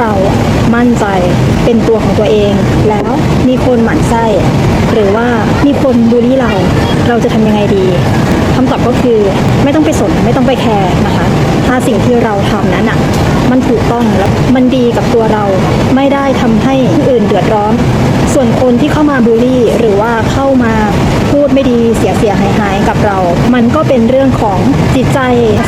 เรามั่นใจเป็นตัวของตัวเอง แล้วมีคนหมั่นไส้หรือว่ามีคนบูลลี่เรา เราจะทำยังไงดีคำตอบก็คือไม่ต้องไปสนไม่ต้องไปแคร์นะคะ ถ้าสิ่งที่เราทำนั้นอะมันถูกต้องแล้วมันดีกับตัวเราไม่ได้ทำให้คนอื่นเดือดร้อน ส่วนคนที่เข้ามาบูลลี่ หรือว่าเข้ามา พูดไม่ดีเสียเสียหายหายกับเรา มันก็เป็นเรื่องของจิตใจ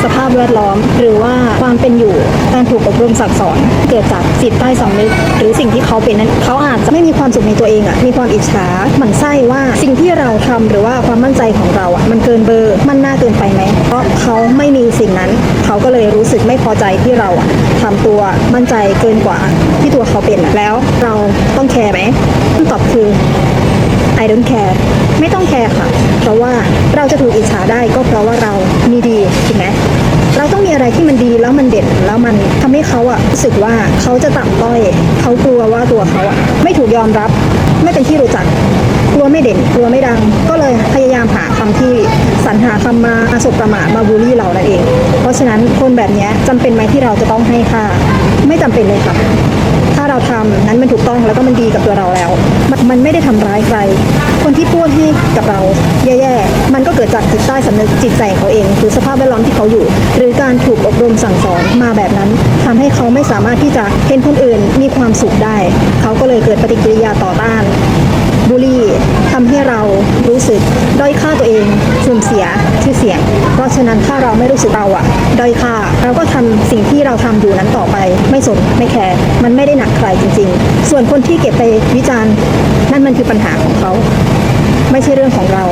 สภาพแวดล้อม หรือว่าความเป็นอยู่การถูกอบรมสั่งสอนเกิดจากจิตใต้สำนึกหรือสิ่งที่เขาเป็นนั้นเขาอาจจะไม่มีความสุขในตัวเองอะมีความอิจฉาหมั่นไส้ว่าสิ่งที่เราทำหรือว่าความมั่นใจของเราอะมันเกินเบอร์มันน่าเกินไปไหมเพราะเขาไม่มีสิ่งนั้น เขาก็เลยรู้สึกไม่พอใจที่เราอะทำตัวมั่นใจเกินกว่าที่ตัวเขาเป็นแล้วเราต้องแคร์ไหมคำตอบคือ I don't care ไม่ต้องแคร์ค่ะ เพราะว่าเราจะถูกอิจฉาได้ก็เพราะว่าเรามีดีถูกไหมเราต้องมีอะไรที่มันดีแล้วมันเด่นแล้วมันทำให้เขาอะรู้สึกว่าเขาจะต่ำต้อย เขากลัวว่าตัวเขาอะไม่ถูกยอมรับ ไม่เป็นที่รู้จัก กลัวไม่เด่น กลัวไม่ดัง ก็เลยพยายามหาคำที่สรรหาคำมาอาสบประมาทมาบูลลี่เรานั่นเอง เพราะฉะนั้นคนแบบนี้ยจำเป็นไหมที่เราจะต้องให้ค่า ไม่จำเป็นเลยค่ะ เราทำนั้นมันถูกต้องแล้วก็มันดีกับตัวเราแล้ว มันมันไม่ได้ทำร้ายใคร คนที่พูดให้กับเราแย่ๆ มันก็เกิดจากจิตใต้สำนึกจิตใจเขาเองคือสภาพแวดล้อมที่เขาอยู่ หรือการถูกอบรมสั่งสอนมาแบบนั้นทำให้เขาไม่สามารถที่จะเห็นคนอื่นมีความสุขได้ เขาก็เลยเกิดปฏิกิริยาต่อต้าน บูลลี่ทำให้เรารู้ สึกด้อยค่าตัวเองสูญเสียชื่อเสียง เพราะฉะนั้นถ้าเราไม่รู้สึกเราอะด้อยค่าเราก็ทำสิ่งที่เราทำอยู่นั้นต่อไป ไม่สนไม่แคร์มันไม่ได้หนักใครจริง ๆ ส่วนคนที่เก็บไปวิจารณ์นั่นมันคือปัญหาของเขา ไม่ใช่เรื่องของเรา